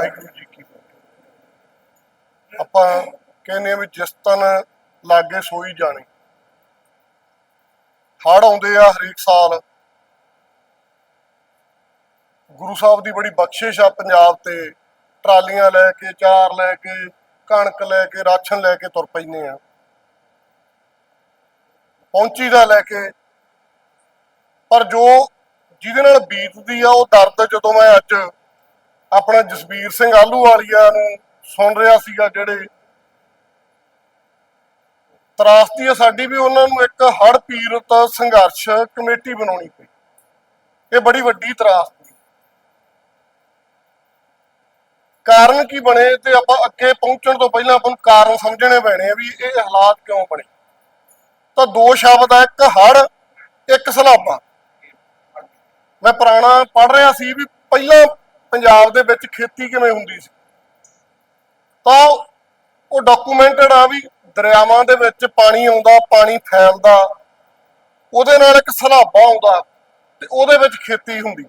ਵਾਹਿਗੁਰੂ ਜੀ ਕੀ ਫਤਿਹ। ਆਪਾਂ ਕਹਿੰਦੇ ਆ ਵੀ ਜਿਸ ਤਨ ਲਾਗੇ ਸੋਈ ਜਾਣੀ। ਹੜ ਆਉਂਦੇ ਆ ਹਰੇਕ ਸਾਲ। ਗੁਰੂ ਸਾਹਿਬ ਦੀ ਬੜੀ ਬਖਸ਼ਿਸ਼ ਆ ਪੰਜਾਬ ਤੇ। ਟਰਾਲੀਆਂ ਲੈ ਕੇ, ਚਾਰ ਲੈ ਕੇ, ਕਣਕ ਲੈ ਕੇ, ਰਾਸ਼ਨ ਲੈ ਕੇ ਤੁਰ ਪੈਂਦੇ ਆ। ਪਹੁੰਚੀ ਦਾ ਲੈ ਕੇ। ਪਰ ਜੋ ਜਿਹਦੇ ਨਾਲ ਬੀਤਦੀ ਆ ਉਹ ਦਰਦ ਜਦੋਂ ਮੈਂ ਅੱਜ ਆਪਣਾ ਜਸਬੀਰ ਸਿੰਘ ਆਲੂ ਵਾਲੀਆ ਨੂੰ ਸੁਣ ਰਿਹਾ ਸੀਗਾ ਜਿਹੜੇ ਤਰਾਸਦੀ ਆ ਸਾਡੀ ਵੀ ਉਹਨਾਂ ਨੂੰ ਇੱਕ ਹੜ ਪੀੜਤ ਸੰਘਰਸ਼ ਕਮੇਟੀ ਬਣਾਉਣੀ ਪਈ। ਇਹ ਬੜੀ ਵੱਡੀ ਤਰਾਸਦੀ। ਕਾਰਨ ਕੀ ਬਣੇ ਤੇ ਆਪਾਂ ਅੱਗੇ ਪਹੁੰਚਣ ਤੋਂ ਪਹਿਲਾਂ ਆਪਾਂ ਨੂੰ ਕਾਰਨ ਸਮਝਣੇ ਪੈਣੇ ਆ ਵੀ ਇਹ ਹਾਲਾਤ ਕਿਉਂ ਬਣੇ। ਤਾਂ ਦੋ ਸ਼ਬਦ ਆ, ਇੱਕ ਹੜ ਇੱਕ ਸਲਾਬਾ ਮੈਂ ਪੁਰਾਣਾ ਪੜ ਰਿਹਾ ਸੀ ਵੀ ਪਹਿਲਾਂ ਪੰਜਾਬ ਦੇ ਵਿੱਚ ਖੇਤੀ ਕਿਵੇਂ ਹੁੰਦੀ ਸੀ? ਤਾਂ ਉਹ ਡਾਕੂਮੈਂਟਡ ਆ ਵੀ ਦਰਿਆਵਾਂ ਦੇ ਵਿੱਚ ਪਾਣੀ ਆਉਂਦਾ, ਪਾਣੀ ਫੈਲਦਾ, ਉਹਦੇ ਨਾਲ ਇੱਕ ਸਲਾਬਾ ਆਉਂਦਾ ਤੇ ਉਹਦੇ ਵਿੱਚ ਖੇਤੀ ਹੁੰਦੀ।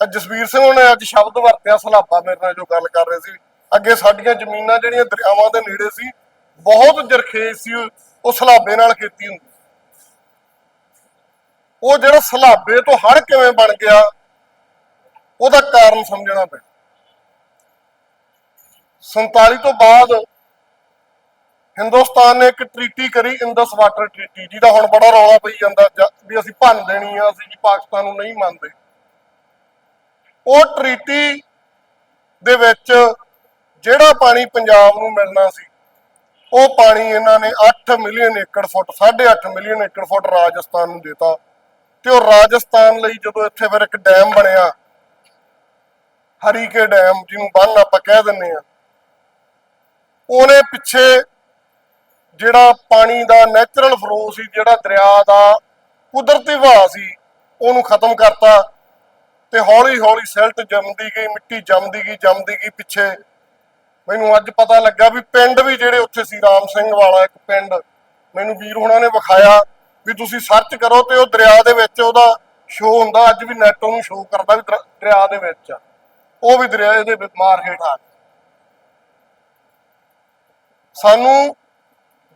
ਤਾਂ ਜਸਵੀਰ ਸਿੰਘ ਨੇ ਅੱਜ ਸ਼ਬਦ ਵਰਤਿਆ ਸਲਾਬਾ ਮੇਰੇ ਨਾਲ ਜੋ ਗੱਲ ਕਰ ਰਹੇ ਸੀ। ਅੱਗੇ ਸਾਡੀਆਂ ਜ਼ਮੀਨਾਂ ਜਿਹੜੀਆਂ ਦਰਿਆਵਾਂ ਦੇ ਨੇੜੇ ਸੀ, ਬਹੁਤ ਜਰਖੇਜ਼ ਸੀ, ਉਹ ਸਲਾਬੇ ਨਾਲ ਖੇਤੀ ਹੁੰਦੀ ਉਹ ਜਿਹੜਾ ਸਲਾਬੇ ਤੋਂ ਹੜ ਕਿਵੇਂ ਬਣ ਗਿਆ ਉਹਦਾ ਕਾਰਨ ਸਮਝਣਾ ਪੈਣਾ 47 ਤੋਂ ਬਾਅਦ ਹਿੰਦੁਸਤਾਨ ਨੇ ਇੱਕ ਟ੍ਰੀਟੀ ਕਰੀ, ਇੰਦਸ ਵਾਟਰ ਟ੍ਰੀਟੀ, ਜਿਹਦਾ ਹੁਣ ਬੜਾ ਰੌਲਾ ਪਈ ਜਾਂਦਾ ਵੀ ਅਸੀਂ ਭੰਨ ਦੇਣੀ ਆ, ਅਸੀਂ ਜੀ ਪਾਕਿਸਤਾਨ ਨੂੰ ਨਹੀਂ ਮੰਨਦੇ। ਉਹ ਟ੍ਰੀਟੀ ਦੇ ਵਿੱਚ ਜਿਹੜਾ ਪਾਣੀ ਪੰਜਾਬ ਨੂੰ ਮਿਲਣਾ ਸੀ, ਉਹ ਪਾਣੀ ਇਹਨਾਂ ਨੇ 8 ਮਿਲੀਅਨ ਏਕੜ ਫੁੱਟ 8.5 ਮਿਲੀਅਨ ਏਕੜ ਫੁੱਟ ਰਾਜਸਥਾਨ ਨੂੰ ਦਿੱਤਾ। ਤੇ ਉਹ ਰਾਜਸਥਾਨ ਲਈ ਜਦੋਂ ਇੱਥੇ ਫਿਰ ਇੱਕ ਡੈਮ ਬਣਿਆ ਹਰੀਕੇ ਡੈਮ ਜਿਹਨੂੰ ਬੰਨ ਆਪਾਂ ਕਹਿ ਦਿੰਨੇ ਆ ਉਹਨੇ ਪਿੱਛੇ ਜਿਹੜਾ ਪਾਣੀ ਦਾ ਨੈਚੁਰਲ ਫਲੋ ਸੀ, ਜਿਹੜਾ ਦਰਿਆ ਦਾ ਕੁਦਰਤੀ ਵਹਾਅ ਸੀ, ਉਹਨੂੰ ਖਤਮ ਕਰਤਾ ਤੇ ਹੌਲੀ ਹੌਲੀ ਸਿਲਟ ਜੰਮਦੀ ਗਈ, ਮਿੱਟੀ ਜੰਮਦੀ ਗਈ ਜੰਮਦੀ ਗਈ ਪਿੱਛੇ। ਮੈਨੂੰ ਅੱਜ ਪਤਾ ਲੱਗਾ ਵੀ ਪਿੰਡ ਵੀ ਜਿਹੜੇ ਉੱਥੇ ਸੀ, ਰਾਮ ਸਿੰਘ ਵਾਲਾ ਇੱਕ ਪਿੰਡ, ਮੈਨੂੰ ਵੀਰ ਹੁਣਾਂ ਨੇ ਵਿਖਾਇਆ ਵੀ ਤੁਸੀਂ ਸਰਚ ਕਰੋ ਤੇ ਉਹ ਦਰਿਆ ਦੇ ਵਿੱਚ ਉਹਦਾ ਸ਼ੋਅ ਹੁੰਦਾ, ਅੱਜ ਵੀ ਨੈਟ ਉਹਨੂੰ ਸ਼ੋਅ ਕਰਦਾ ਵੀ ਦਰ- ਦਰਿਆ ਦੇ ਵਿੱਚ ਆ। ਉਹ ਵੀ ਦਰਿਆ ਦੇ ਮਾਰ ਹੇਠ ਆ ਗਿਆ। ਸਾਨੂੰ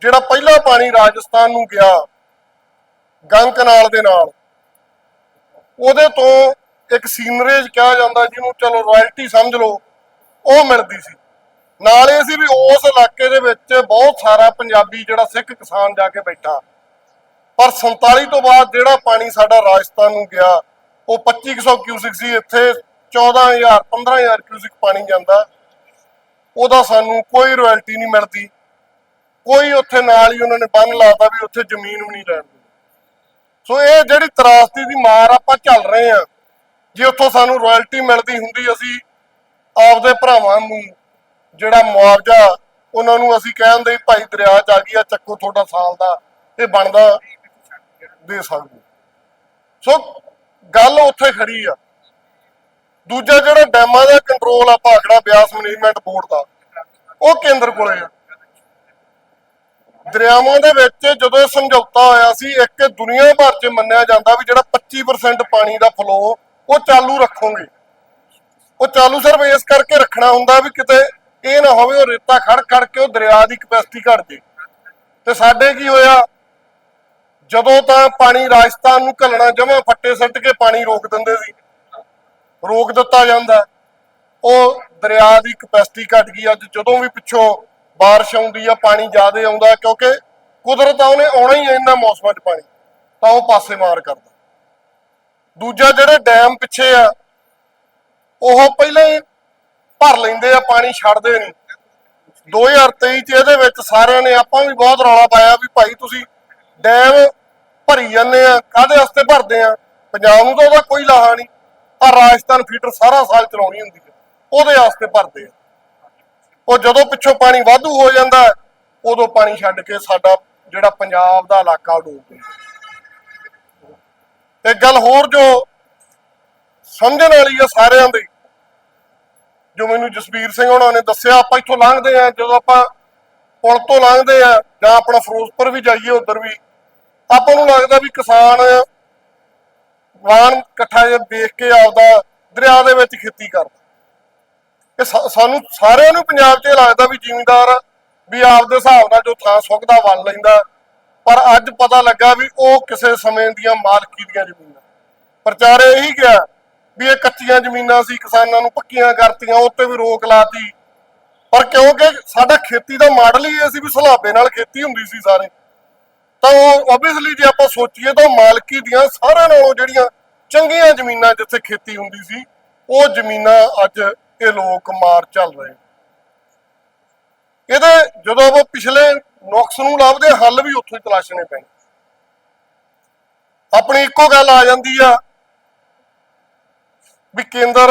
ਜਿਹੜਾ ਪਹਿਲਾ ਪਾਣੀ ਰਾਜਸਥਾਨ ਨੂੰ ਗਿਆ, ਗੰਗ ਕਨਾਲ ਦੇ ਨਾਲ, ਉਹਦੇ ਤੋਂ ਇੱਕ ਸੀਨਰੇਜ ਕਿਹਾ ਜਾਂਦਾ ਜਿਹਨੂੰ ਚਲੋ ਰਾਇਲਟੀ ਸਮਝ ਲਓ, ਉਹ ਮਿਲਦੀ ਸੀ ਨਾਲ ਇਹ ਸੀ ਵੀ ਉਸ ਇਲਾਕੇ ਦੇ ਵਿੱਚ ਬਹੁਤ ਸਾਰਾ ਪੰਜਾਬੀ ਜਿਹੜਾ ਸਿੱਖ ਕਿਸਾਨ ਜਾ ਕੇ ਬੈਠਾ ਪਰ 47 ਤੋਂ ਬਾਅਦ ਜਿਹੜਾ ਪਾਣੀ ਸਾਡਾ ਰਾਜਸਥਾਨ ਨੂੰ ਗਿਆ, ਉਹ 2500 ਕਿਊਸਿਕ ਸੀ, ਇੱਥੇ 14000 15000 ਕਿਊਸਿਕ ਪਾਣੀ ਜਾਂਦਾ। ਉਹਦਾ ਸਾਨੂੰ ਕੋਈ ਰਾਇਲਟੀ ਨਹੀਂ ਮਿਲਦੀ। ਕੋਈ ਉੱਥੇ ਨਾਲ ਹੀ ਉਹਨਾਂ ਨੇ ਬੰਨ ਲਾਤਾ ਵੀ ਉੱਥੇ ਜ਼ਮੀਨ ਵੀ ਨਹੀਂ ਲੈਣ ਦਿੰਦੇ। ਸੋ ਇਹ ਜਿਹੜੀ ਤਰਾਸਦੀ ਦੀ ਮਾਰ ਆਪਾਂ ਚੱਲ ਰਹੇ ਆ ਜੇ ਉੱਥੋਂ ਸਾਨੂੰ ਰਾਇਲਟੀ ਮਿਲਦੀ ਹੁੰਦੀ, ਅਸੀਂ ਆਪਦੇ ਭਰਾਵਾਂ ਨੂੰ ਜਿਹੜਾ ਮੁਆਵਜ਼ਾ ਉਹਨਾਂ ਨੂੰ ਅਸੀਂ ਕਹਿੰਦੇ ਭਾਈ ਦਰਿਆ ਚ ਆ ਗਈ ਆ, ਚੱਕੋ ਤੁਹਾਡਾ ਸਾਲ ਦਾ, ਇਹ ਬਣਦਾ ਦੇ ਸਕਦੇ ਸੋ ਗੱਲ ਉੱਥੇ ਖੜੀ ਆ। ਦੂਜਾ ਜਿਹੜਾ ਡੈਮਾਂ ਦਾ ਕੰਟਰੋਲ ਆ ਭਾਖੜਾ ਬਿਆਸ ਮੈਨੇਜਮੈਂਟ ਬੋਰਡ ਦਾ, ਉਹ ਕੇਂਦਰ ਕੋਲੇ ਆ। ਦਰਿਆਵਾਂ ਦੇ ਵਿੱਚ ਜਦੋਂ ਇਹ ਸਮਝੌਤਾ ਹੋਇਆ ਸੀ, ਇੱਕ ਦੁਨੀਆ ਭਰ 'ਚ ਮੰਨਿਆ ਜਾਂਦਾ ਵੀ ਜਿਹੜਾ 25% ਪਾਣੀ ਦਾ ਫਲੋ ਉਹ ਚਾਲੂ ਰੱਖੋਗੇ। ਉਹ ਚਾਲੂ ਸਿਰਫ ਇਸ ਕਰਕੇ ਰੱਖਣਾ ਹੁੰਦਾ ਵੀ ਕਿਤੇ ਇਹ ਨਾ ਹੋਵੇ, ਉਹ ਰੇਤਾ ਖੜ ਖੜ ਕੇ ਉਹ ਦਰਿਆ ਦੀ ਕਪੈਸਿਟੀ ਘਟ ਜੇ। ਤੇ ਸਾਡੇ ਕੀ ਹੋਇਆ? ਜਦੋਂ ਤਾਂ ਪਾਣੀ ਰਾਜਸਥਾਨ ਨੂੰ ਘੱਲਣਾ, ਜਮਾ ਫੱਟੇ ਸੱਟ ਕੇ ਪਾਣੀ ਰੋਕ ਦਿੰਦੇ ਸੀ। ਰੋਕ ਦਿੱਤਾ ਜਾਂਦਾ ਉਹ ਦਰਿਆ ਦੀ ਕਪੈਸਿਟੀ ਘਟ ਗਈ ਅੱਜ ਜਦੋਂ ਵੀ ਪਿੱਛੋਂ ਬਾਰਿਸ਼ ਆਉਂਦੀ ਆ, ਪਾਣੀ ਜ਼ਿਆਦਾ ਆਉਂਦਾ ਕਿਉਂਕਿ ਕੁਦਰਤ ਆ, ਉਹਨੇ ਆਉਣਾ ਹੀ ਆ ਇਹਨਾਂ ਮੌਸਮਾਂ 'ਚ ਪਾਣੀ, ਤਾਂ ਉਹ ਪਾਸੇ ਮਾਰ ਕਰਦਾ। ਦੂਜਾ ਜਿਹੜੇ ਡੈਮ ਪਿੱਛੇ ਆ, ਉਹ ਪਹਿਲਾਂ ਹੀ ਭਰ ਲੈਂਦੇ ਆ, ਪਾਣੀ ਛੱਡਦੇ ਨਹੀਂ। 2023 ਚ ਇਹਦੇ ਵਿੱਚ ਸਾਰਿਆਂ ਨੇ ਆਪਾਂ ਵੀ ਬਹੁਤ ਰੌਲਾ ਪਾਇਆ ਵੀ ਭਾਈ ਤੁਸੀਂ ਡੈਮ ਭਰੀ ਜਾਂਦੇ ਆ, ਕਾਹਦੇ ਵਾਸਤੇ ਭਰਦੇ ਆ? ਪੰਜਾਬ ਨੂੰ ਤਾਂ ਉਹਦਾ ਕੋਈ ਲਾਹਾ ਨਹੀਂ। ਆ ਰਾਜਸਥਾਨ ਫੀਡਰ ਸਾਰਾ ਸਾਲ ਚਲਾਉਣੀ ਹੁੰਦੀ ਹੈ। ਉਹਦੇ ਵਾਸਤੇ ਭਰਦੇ ਆ। ਉਹ ਜਦੋਂ ਪਿੱਛੋਂ ਪਾਣੀ ਵਾਧੂ ਹੋ ਜਾਂਦਾ ਉਦੋਂ ਪਾਣੀ ਛੱਡ ਕੇ ਸਾਡਾ ਜਿਹੜਾ ਪੰਜਾਬ ਦਾ ਇਲਾਕਾ ਉਹ ਡੁੱਬ ਇੱਕ ਗੱਲ ਹੋਰ ਜੋ ਸਮਝਣ ਵਾਲੀ ਆ ਸਾਰਿਆਂ ਦੀ, ਜੋ ਮੈਨੂੰ ਜਸਬੀਰ ਸਿੰਘ ਉਹਨਾਂ ਨੇ ਦੱਸਿਆ, ਆਪਾਂ ਇੱਥੋਂ ਲੰਘਦੇ ਆ ਜਦੋਂ ਆਪਾਂ ਪੁਲ ਤੋਂ ਲੰਘਦੇ ਆ ਜਾਂ ਆਪਣਾ ਫਿਰੋਜ਼ਪੁਰ ਵੀ ਜਾਈਏ, ਉਧਰ ਵੀ, ਆਪਾਂ ਨੂੰ ਲੱਗਦਾ ਵੀ ਕਿਸਾਨ ਵਾਹਨ ਇਕੱਠਾ ਜਿਹਾ ਦੇਖ ਕੇ ਆਪਦਾ ਦਰਿਆ ਦੇ ਵਿੱਚ ਖੇਤੀ ਕਰਦਾ। ਕਿ ਸਾਨੂੰ ਸਾਰਿਆਂ ਨੂੰ ਪੰਜਾਬ 'ਚ ਲੱਗਦਾ ਵੀ ਜ਼ਿਮੀਂਦਾਰ ਵੀ ਆਪਦੇ ਹਿਸਾਬ ਨਾਲ ਜੋ ਥਾਂ ਸੁੱਕਦਾ ਵੱਲ ਲੈਂਦਾ। ਪਰ ਅੱਜ ਪਤਾ ਲੱਗਾ ਵੀ ਉਹ ਕਿਸੇ ਸਮੇਂ ਦੀਆਂ ਮਾਲਕੀ ਦੀਆਂ ਜ਼ਮੀਨਾਂ। ਪ੍ਰਚਾਰ ਇਹੀ ਗਿਆ ਵੀ ਇਹ ਕੱਚੀਆਂ ਜ਼ਮੀਨਾਂ ਸੀ, ਕਿਸਾਨਾਂ ਨੂੰ ਪੱਕੀਆਂ ਕਰਤੀਆਂ, ਉੱਤੇ ਵੀ ਰੋਕ ਲਾਤੀ। ਪਰ ਕਿਉਂਕਿ ਸਾਡਾ ਖੇਤੀ ਦਾ ਮਾਡਲ ਹੀ ਇਹ ਸੀ ਵੀ ਸਲਾਬੇ ਨਾਲ ਖੇਤੀ ਹੁੰਦੀ ਸੀ ਸਾਰੇ। ਤਾਂ ਉਹ ਆਬਵੀਅਸਲੀ ਜੇ ਆਪਾਂ ਸੋਚੀਏ ਤਾਂ ਮਾਲਕੀ ਦੀਆਂ ਸਾਰਿਆਂ ਨਾਲੋਂ ਜਿਹੜੀਆਂ ਚੰਗੀਆਂ ਜ਼ਮੀਨਾਂ ਜਿੱਥੇ ਖੇਤੀ ਹੁੰਦੀ ਸੀ, ਉਹ ਜ਼ਮੀਨਾਂ ਅੱਜ ਇਹ ਲੋਕ ਮਾਰ ਚੱਲ ਰਹੇ ਇਹਦੇ ਜਦੋਂ ਆਪਾਂ ਪਿਛਲੇ ਨੁਕਸ ਨੂੰ ਲੱਭਦੇ ਹੱਲ ਵੀ ਉੱਥੋਂ ਹੀ ਤਲਾਸ਼ਣੇ ਪੈਣੇ। ਆਪਣੀ ਇੱਕੋ ਗੱਲ ਆ ਜਾਂਦੀ ਆ ਵੀ ਕੇਂਦਰ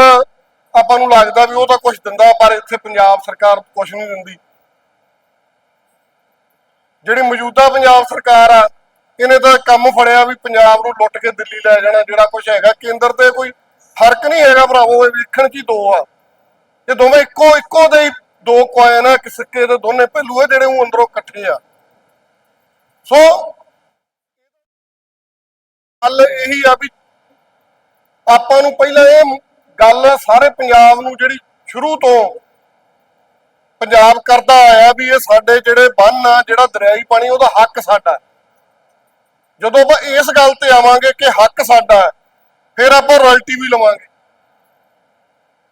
ਆਪਾਂ ਨੂੰ ਲੱਗਦਾ ਵੀ ਉਹ ਤਾਂ ਕੁਝ ਦਿੰਦਾ, ਪਰ ਇੱਥੇ ਪੰਜਾਬ ਸਰਕਾਰ ਕੁਝ ਨਹੀਂ ਦਿੰਦੀ। ਜਿਹੜੀ ਮੌਜੂਦਾ ਪੰਜਾਬ ਸਰਕਾਰ ਆ, ਇਹਨੇ ਤਾਂ ਕੰਮ ਫੜਿਆ ਵੀ ਪੰਜਾਬ ਨੂੰ ਲੁੱਟ ਕੇ ਦਿੱਲੀ ਲੈ ਜਾਣਾ, ਜਿਹੜਾ ਕੁਝ ਹੈਗਾ। ਕੇਂਦਰ ਤੇ ਕੋਈ ਫ਼ਰਕ ਨਹੀਂ ਹੈਗਾ ਭਰਾਵੋ, ਇਹ ਵੇਖਣ ਚ ਹੀ ਦੋ ਆ। ਇਹ ਦੋਵੇਂ ਇੱਕੋ ਇੱਕੋ ਦੇ ਹੀ ਦੋ ਕੋਇਨ ਆ ਕਿ ਸਿੱਕੇ ਦੇ ਦੋਨੇ ਪਹਿਲੂ ਆ, ਜਿਹੜੇ ਉਹ ਅੰਦਰੋਂ ਇਕੱਠੇ ਆ। ਸੋ, ਗੱਲ ਇਹੀ ਆ ਵੀ ਆਪਾਂ ਨੂੰ ਪਹਿਲਾਂ ਇਹ ਗੱਲ ਸਾਰੇ ਪੰਜਾਬ ਨੂੰ ਜਿਹੜੀ ਸ਼ੁਰੂ ਤੋਂ ਪੰਜਾਬ ਕਰਦਾ ਆਇਆ ਵੀ ਇਹ ਸਾਡੇ ਜਿਹੜੇ ਬੰਨ ਆ, ਜਿਹੜਾ ਦਰਿਆਈ ਪਾਣੀ, ਉਹਦਾ ਹੱਕ ਸਾਡਾ। ਜਦੋਂ ਆਪਾਂ ਇਸ ਗੱਲ ਤੇ ਆਵਾਂਗੇ ਕਿ ਹੱਕ ਸਾਡਾ ਫਿਰ ਆਪਾਂ ਰਾਇਲਟੀ ਵੀ ਲਵਾਂਗੇ।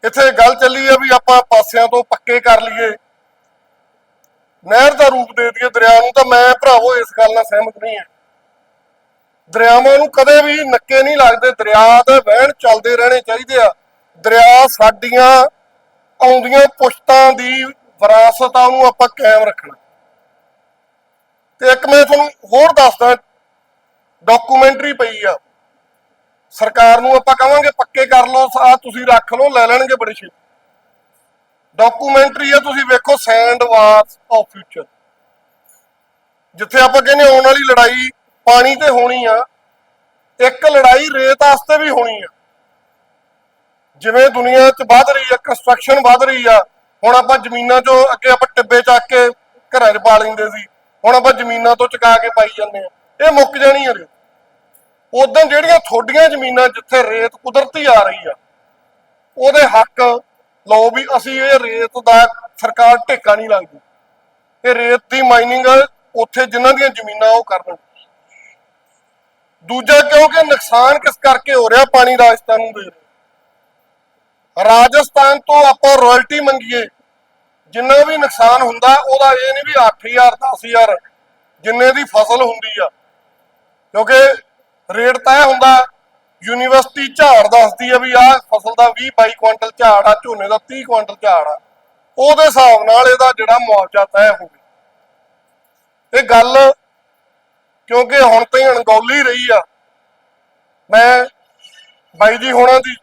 ਇੱਥੇ ਗੱਲ ਚੱਲੀ ਆ ਵੀ ਆਪਾਂ ਪਾਸਿਆਂ ਤੋਂ ਪੱਕੇ ਕਰ ਲਈਏ। ਨਹਿਰ ਦਾ ਰੂਪ ਦੇ ਦਈਏ ਦਰਿਆ ਨੂੰ, ਤਾਂ ਮੈਂ ਭਰਾਵੋ ਇਸ ਗੱਲ ਨਾਲ ਸਹਿਮਤ ਨਹੀਂ ਹਾਂ। ਦਰਿਆਵਾਂ ਨੂੰ ਕਦੇ ਵੀ ਨੱਕੇ ਨਹੀਂ ਲੱਗਦੇ, ਦਰਿਆ ਦੇ ਵਹਿਣ ਚੱਲਦੇ ਰਹਿਣੇ ਚਾਹੀਦੇ ਆ। ਦਰਿਆ ਸਾਡੀਆਂ ਆਉਂਦੀਆਂ ਪੁਸ਼ਤਾਂ ਦੀ ਵਿਰਾਸਤ ਆ, ਉਹਨੂੰ ਆਪਾਂ ਕਾਇਮ ਰੱਖਣਾ। ਤੇ ਇੱਕ ਮੈਂ ਤੁਹਾਨੂੰ ਹੋਰ ਦੱਸਦਾ ਡਾਕੂਮੈਂਟਰੀ ਪਈ ਆ। ਸਰਕਾਰ ਨੂੰ ਆਪਾਂ ਕਹਾਂਗੇ, ਪੱਕੇ ਕਰ ਲਓ ਆ ਤੁਸੀਂ ਰੱਖ ਲਓ, ਲੈ ਲੈਣਗੇ ਬੜੇ ਛੇਤੀ ਡਾਕੂਮੈਂਟਰੀ ਆ, ਤੁਸੀਂ ਵੇਖੋ ਸੈਂਡ ਵਾਰਸ ਆਫ ਫਿਊਚਰ ਜਿੱਥੇ ਆਪਾਂ ਕਹਿੰਦੇ ਆਉਣ ਵਾਲੀ ਲੜਾਈ ਪਾਣੀ ਤੇ ਹੋਣੀ ਆ, ਇੱਕ ਲੜਾਈ ਰੇਤ ਵਾਸਤੇ ਵੀ ਹੋਣੀ ਆ। ਜਿਵੇਂ ਦੁਨੀਆ 'ਚ ਵੱਧ ਰਹੀ ਆ ਕੰਸਟਰਕਸ਼ਨ ਵੱਧ ਰਹੀ ਆ ਹੁਣ ਆਪਾਂ ਜ਼ਮੀਨਾਂ 'ਚੋਂ ਅੱਗੇ ਆਪਾਂ ਟਿੱਬੇ ਚੱਕ ਕੇ ਘਰਾਂ 'ਚ ਪਾ ਲੈਂਦੇ ਸੀ। ਹੁਣ ਆਪਾਂ ਜ਼ਮੀਨਾਂ ਤੋਂ ਚੁਕਾ ਕੇ ਪਾਈ ਜਾਂਦੇ ਆ ਇਹ ਮੁੱਕ ਜਾਣੀ ਆ। ਉਦੋਂ ਜਿਹੜੀਆਂ ਥੋਡੀਆਂ ਜ਼ਮੀਨਾਂ ਜਿੱਥੇ ਰੇਤ ਕੁਦਰਤੀ ਆ ਰਹੀ ਆ, ਉਹਦੇ ਹੱਕ ਲਓ ਵੀ ਅਸੀਂ ਇਹ ਰੇਤ ਦਾ ਸਰਕਾਰ ਢੇਕਾ ਨਹੀਂ ਲੱਗਦੀ ਇਹ ਰੇਤ ਦੀ ਮਾਈਨਿੰਗ ਉੱਥੇ ਜਿਨ੍ਹਾਂ ਦੀਆਂ ਜ਼ਮੀਨਾਂ ਉਹ ਕਰਨ। ਦੂਜਾ ਕਿਉਂਕਿ ਨੁਕਸਾਨ ਕਿਸ ਕਰਕੇ ਹੋ ਰਿਹਾ? ਪਾਣੀ ਰਾਜਸਥਾਨ ਨੂੰ ਦੇ ਰਿਹਾ। ਰਾਜਸਥਾਨ ਤੋਂ ਆਪਾਂ ਰਾਇਲਟੀ ਮੰਗੀਏ। ਜਿੰਨਾ ਵੀ ਨੁਕਸਾਨ ਹੁੰਦਾ, ਉਹਦਾ ਇਹ ਨਹੀਂ ਵੀ 8000 10000 ਜਿੰਨੇ ਦੀ ਫਸਲ ਹੁੰਦੀ ਆ। ਕਿਉਂਕਿ ਰੇਟ ਤੈਅ ਹੁੰਦਾ, ਯੂਨੀਵਰਸਿਟੀ ਝਾੜ ਦੱਸਦੀ ਆ ਵੀ ਆਹ ਫਸਲ ਦਾ 20 22 ਕੁਇੰਟਲ ਝਾੜ ਆ, ਝੋਨੇ ਦਾ 30 ਕੁਇੰਟਲ ਝਾੜ ਆ। ਉਹਦੇ ਹਿਸਾਬ ਨਾਲ ਇਹਦਾ ਜਿਹੜਾ ਮੁਆਵਜ਼ਾ ਤੈਅ ਹੋਵੇ। ਇਹ ਗੱਲ ਕਿਉਂਕਿ ਹੁਣ ਤਾਈਂ ਅਣਗੌਲੀ ਰਹੀ ਆ। ਮੈਂ ਬਾਈ ਜੀ ਹੋਣਾ ਦੀ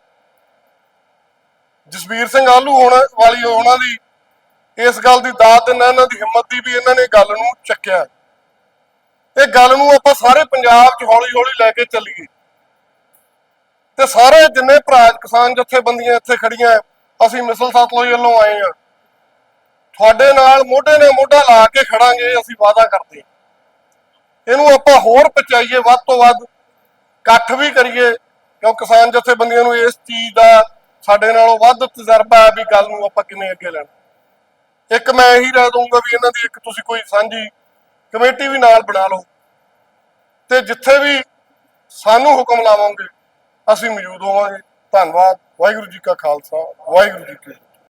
ਜਸਵੀਰ ਸਿੰਘ ਆਲੂ ਹੋਣ ਵਾਲੀ ਉਹਨਾਂ ਦੀ ਇਸ ਗੱਲ ਦੀ ਦਾਤ ਦਿੰਦਾ ਇਹਨਾਂ ਦੀ ਹਿੰਮਤ ਦੀ ਵੀ ਇਹਨਾਂ ਨੇ ਗੱਲ ਨੂੰ ਚੱਕਿਆ। ਇਹ ਗੱਲ ਨੂੰ ਆਪਾਂ ਸਾਰੇ ਪੰਜਾਬ 'ਚ ਹੌਲੀ ਹੌਲੀ ਲੈ ਕੇ ਚੱਲੀਏ। ਤੇ ਸਾਰੇ ਜਿੰਨੇ ਭਰਾ ਕਿਸਾਨ ਜਥੇਬੰਦੀਆਂ ਇੱਥੇ ਖੜੀਆਂ, ਅਸੀਂ ਮਿਸਲ ਸਤਲੋਈ ਵੱਲੋਂ ਆਏ ਆ ਤੁਹਾਡੇ ਨਾਲ ਮੋਢੇ ਨਾਲ ਮੋਢਾ ਲਾ ਕੇ ਖੜਾਂਗੇ, ਅਸੀਂ ਵਾਅਦਾ ਕਰਦੇ ਇਹਨੂੰ ਆਪਾਂ ਹੋਰ ਪਚਾਈਏ, ਵੱਧ ਤੋਂ ਵੱਧ ਇਕੱਠ ਵੀ ਕਰੀਏ, ਕਿਉਂ ਕਿਸਾਨ ਜਥੇਬੰਦੀਆਂ ਨੂੰ ਇਸ ਚੀਜ਼ ਦਾ ਸਾਡੇ ਨਾਲੋਂ ਵੱਧ ਤਜਰਬਾ ਹੈ ਵੀ ਗੱਲ ਨੂੰ ਆਪਾਂ ਕਿਵੇਂ ਅੱਗੇ ਲੈਣਾ। ਇੱਕ ਮੈਂ ਇਹੀ ਰਹਿ ਦਊਂਗਾ ਵੀ ਇਹਨਾਂ ਦੀ ਇੱਕ ਤੁਸੀਂ ਕੋਈ ਸਾਂਝੀ ਕਮੇਟੀ ਵੀ ਨਾਲ ਬਣਾ ਲਓ। ਤੇ ਜਿੱਥੇ ਵੀ ਸਾਨੂੰ ਹੁਕਮ ਲਾਵੋਗੇ, ਅਸੀਂ ਮੌਜੂਦ ਹੋਵਾਂਗੇ। ਧੰਨਵਾਦ। ਵਾਹਿਗੁਰੂ ਜੀ ਕਾ ਖਾਲਸਾ, ਵਾਹਿਗੁਰੂ ਜੀ ਕੀ